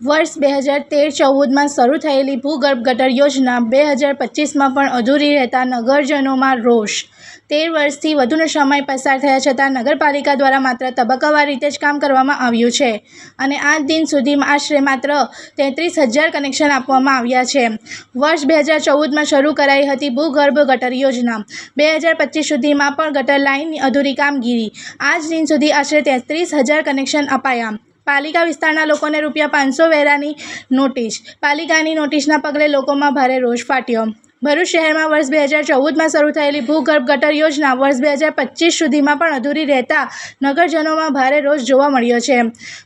વર્ષ બે હજાર તેર ચૌદમાં શરૂ થયેલી ભૂગર્ભ ગટર યોજના બે હજાર પચીસમાં પણ અધૂરી રહેતા નગરજનોમાં રોષ. તેર વર્ષથી વધુનો સમય પસાર થયા છતાં નગરપાલિકા દ્વારા માત્ર તબક્કાવાર રીતે જ કામ કરવામાં આવ્યું છે અને આ દિન સુધીમાં આશરે માત્ર તેત્રીસ હજાર કનેક્શન આપવામાં આવ્યા છે. વર્ષ બે હજાર ચૌદમાં શરૂ કરાઈ હતી ભૂગર્ભ ગટર યોજના. બે હજાર પચીસ સુધીમાં પણ ગટર લાઇનની અધૂરી કામગીરી. આજ દિન સુધી આશરે તેત્રીસ હજાર કનેક્શન અપાયા. પાલિકા વિસ્તારના લોકોને રૂપિયા પાંચસો વેરાની નોટિસ. પાલિકાની નોટિસના પગલે લોકોમાં ભારે રોષ ફાટ્યો. ભરૂચ શહેરમાં વર્ષ બે હજાર ચૌદમાં શરૂ થયેલી ભૂગર્ભ ગટર યોજના વર્ષ બે હજાર પચીસ સુધીમાં પણ અધૂરી રહેતા નગરજનોમાં ભારે રોષ જોવા મળ્યો છે.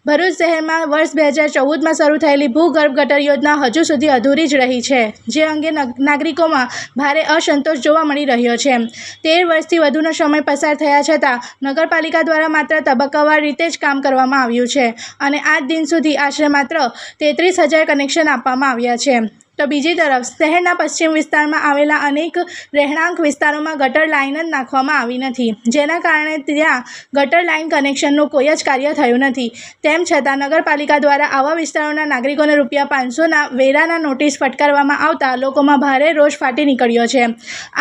ભરૂચ શહેરમાં વર્ષ બે હજાર ચૌદમાં શરૂ થયેલી ભૂગર્ભ ગટર યોજના હજુ સુધી અધૂરી જ રહી છે, જે અંગે નાગરિકોમાં ભારે અસંતોષ જોવા મળી રહ્યો છે. તેર વર્ષથી વધુનો સમય પસાર થયા છતાં નગરપાલિકા દ્વારા માત્ર તબક્કાવાર રીતે જ કામ કરવામાં આવ્યું છે અને આજ દિન સુધી આશરે માત્ર તેત્રીસ હજાર કનેક્શન આપવામાં આવ્યા છે. તો બીજી તરફ શહેરના પશ્ચિમ વિસ્તારમાં આવેલા અનેક રહેણાંક વિસ્તારોમાં ગટર લાઇન જ નાખવામાં આવી નથી. જેના કારણે ત્યાં ગટર લાઇન કનેક્શનનું કોઈ જ કાર્ય થયું નથી. તેમ છતાં નગરપાલિકા દ્વારા આવા વિસ્તારોના નાગરિકોને રૂપિયા પાંચસોના વેરાના નોટિસ ફટકારવામાં આવતા લોકોમાં ભારે રોષ ફાટી નીકળ્યો છે.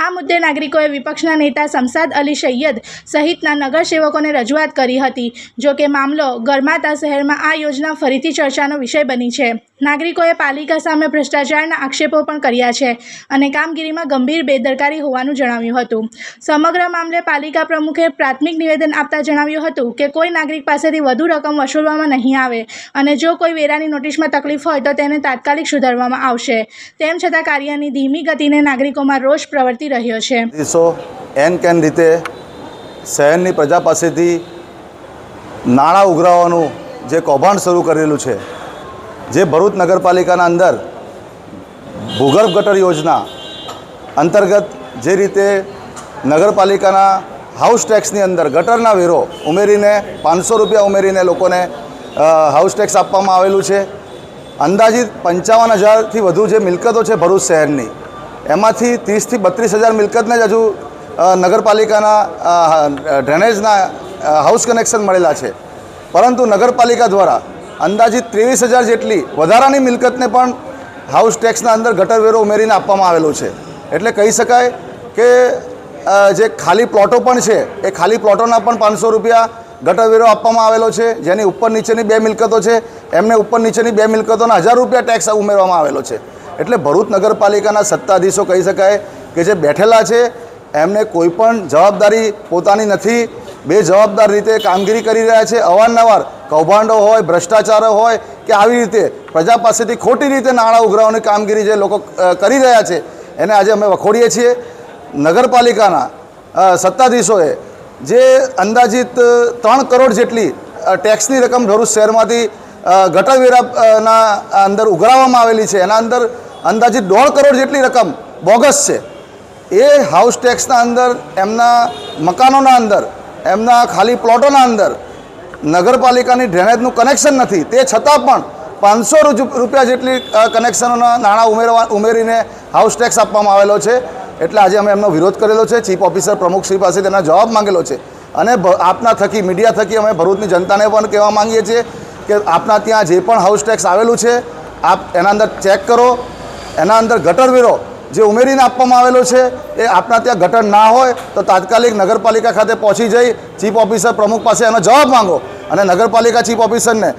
આ મુદ્દે નાગરિકોએ વિપક્ષના નેતા શમસાદ અલી સૈયદ સહિતના નગરસેવકોને રજૂઆત કરી હતી. જો કે મામલો ગરમાતા શહેરમાં આ યોજના ફરીથી ચર્ચાનો વિષય બની છે. નાગરિકોએ પાલિકા સામે ભ્રષ્ટાચારના આક્ષેપો પણ કર્યા છે અને કામગીરીમાં ગંભીર બેદરકારી હોવાનું જણાવ્યું હતું. સમગ્ર મામલે પાલિકા પ્રમુખે પ્રાથમિક નિવેદન આપતા જણાવ્યું હતું કે કોઈ નાગરિક પાસેથી વધુ રકમ વસૂલવામાં નહીં આવે અને જો કોઈ વેરાની નોટિસમાં તકલીફ હોય તો તેને તાત્કાલિક સુધારવામાં આવશે. તેમ છતાં કાર્યની ધીમી ગતિને નાગરિકોમાં રોષ પ્રવર્તી રહ્યો છે. એન કેન રીતે શહેરની પ્રજા પાસેથી નાણાં ઉઘરાવવાનું જે કૌભાંડ શરૂ કરેલું છે જે ભરૂચ નગરપાલિકાના અંદર ભૂગર્ભ ગટર યોજના અંતર્ગત જે રીતે નગરપાલિકાના હાઉસ ટેક્સની અંદર ગટરના વેરો ઉમેરીને પાંચસો રૂપિયા ઉમેરીને લોકોને હાઉસ ટેક્સ આપવામાં આવેલું છે. અંદાજિત પંચાવન હજારથી વધુ જે મિલકતો છે ભરૂચ શહેરની, એમાંથી ત્રીસથી બત્રીસ હજાર મિલકતને જ હજુ નગરપાલિકાના ડ્રેનેજના હાઉસ કનેક્શન મળેલા છે. પરંતુ નગરપાલિકા દ્વારા અંદાજિત ત્રેવીસ હજાર જેટલી વધારાની મિલકતને પણ હાઉસ ટેક્સના અંદર ગટર વેરો ઉમેરીને આપવામાં આવેલો છે. એટલે કહી શકાય કે જે ખાલી પ્લોટો પણ છે, એ ખાલી પ્લોટોના પણ પાંચસો રૂપિયા ગટર વેરો આપવામાં આવેલો છે. જેની ઉપર નીચેની બે મિલકતો છે, એમને ઉપર નીચેની બે મિલકતોના હજાર રૂપિયા ટેક્સ ઉમેરવામાં આવેલો છે. એટલે ભરૂચ નગરપાલિકાના સત્તાધીશો કહી શકાય કે જે બેઠેલા છે, એમને કોઈ પણ જવાબદારી પોતાની નથી બે જવાબદાર રીતે કામગીરી કરી રહ્યા છે. અવારનવાર કૌભાંડો હોય, ભ્રષ્ટાચારો હોય કે આવી રીતે પ્રજા પાસેથી ખોટી રીતે નાણાં ઉઘરાવવાની કામગીરી જે લોકો કરી રહ્યા છે, એને આજે અમે વખોડીએ છીએ. નગરપાલિકાના સત્તાધીશોએ જે અંદાજિત ત્રણ કરોડ જેટલી ટેક્સની રકમ ભરૂચ શહેરમાંથી ગટરવેરાના અંદર ઉઘરાવવામાં આવેલી છે. એના અંદર અંદાજિત દોઢ કરોડ જેટલી રકમ બોગસ છે. એ હાઉસ ટેક્સના અંદર, એમના મકાનોના અંદર એમના ખાલી પ્લોટોના અંદર નગરપાલિકાની ડ્રેનેજનું કનેક્શન નથી. તે છતાં પણ પાંચસો રૂપિયા જેટલી કનેક્શનોના નાણાં ઉમેરવા, ઉમેરીને હાઉસ ટેક્સ આપવામાં આવેલો છે. એટલે આજે અમે એમનો વિરોધ કરેલો છે. ચીફ ઓફિસર પ્રમુખશ્રી પાસે તેના જવાબ માંગેલો છે. અને આપના થકી મીડિયા થકી અમે ભરૂચની જનતાને પણ કહેવા માંગીએ છીએ કે આપના ત્યાં જે પણ હાઉસ ટેક્સ આવેલું છે, આપ એના અંદર ચેક કરો. એના અંદર ગટર વેરો જે ઉમેરીને આપવામાં આવેલો છે, એ આપણા ત્યાં ગટર ના હોય તો તાત્કાલિક નગરપાલિકા ખાતે પહોંચી જઈ ચીફ ઓફિસર પ્રમુખ પાસે એનો જવાબ માંગો અને નગરપાલિકા ચીફ ઓફિસરને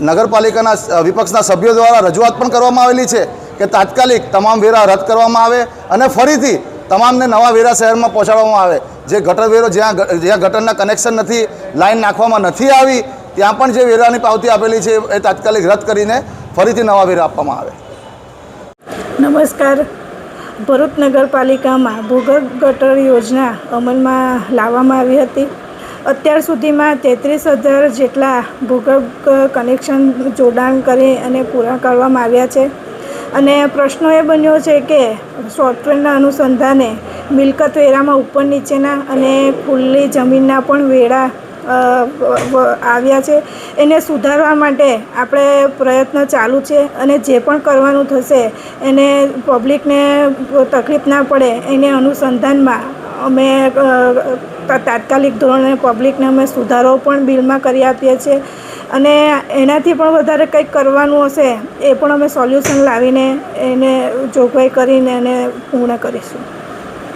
નગરપાલિકાના વિપક્ષના સભ્યો દ્વારા રજૂઆત પણ કરવામાં આવેલી છે કે તાત્કાલિક તમામ વેરા રદ કરવામાં આવે અને ફરીથી તમામને નવા વેરા શહેરમાં પહોંચાડવામાં આવે. જે ગટર વેરો જ્યાં જ્યાં ગટરના કનેક્શન નથી, લાઈન નાખવામાં નથી આવી, ત્યાં પણ જે વેરાની પાવતી આપેલી છે એ તાત્કાલિક રદ કરીને ફરીથી નવા વેરા આપવામાં આવે. નમસ્કાર. ભરૂચ નગરપાલિકામાં ભૂગર્ભ ગટર યોજના અમલમાં લાવવામાં આવી હતી. અત્યાર સુધીમાં તેત્રીસ હજાર જેટલા ભૂગર્ભ કનેક્શન જોડાણ કરી અને પૂરા કરવામાં આવ્યા છે. અને પ્રશ્નો એ બન્યો છે કે સોફ્ટવેરના અનુસંધાને મિલકત વેરામાં ઉપર નીચેના અને ખુલ્લી જમીનના પણ વેરા આવ્યા છે. એને સુધારવા માટે આપણે પ્રયત્ન ચાલુ છે અને જે પણ કરવાનું થશે એને પબ્લિકને તકલીફ ના પડે એને અનુસંધાનમાં અમે તાત્કાલિક ધોરણે પબ્લિકને અમે સુધારો પણ બિલમાં કરી આપીએ છીએ. અને એનાથી પણ વધારે કંઈક કરવાનું હશે એ પણ અમે સોલ્યુશન લાવીને એને જોગવાઈ કરીને એને પૂર્ણ કરીશું.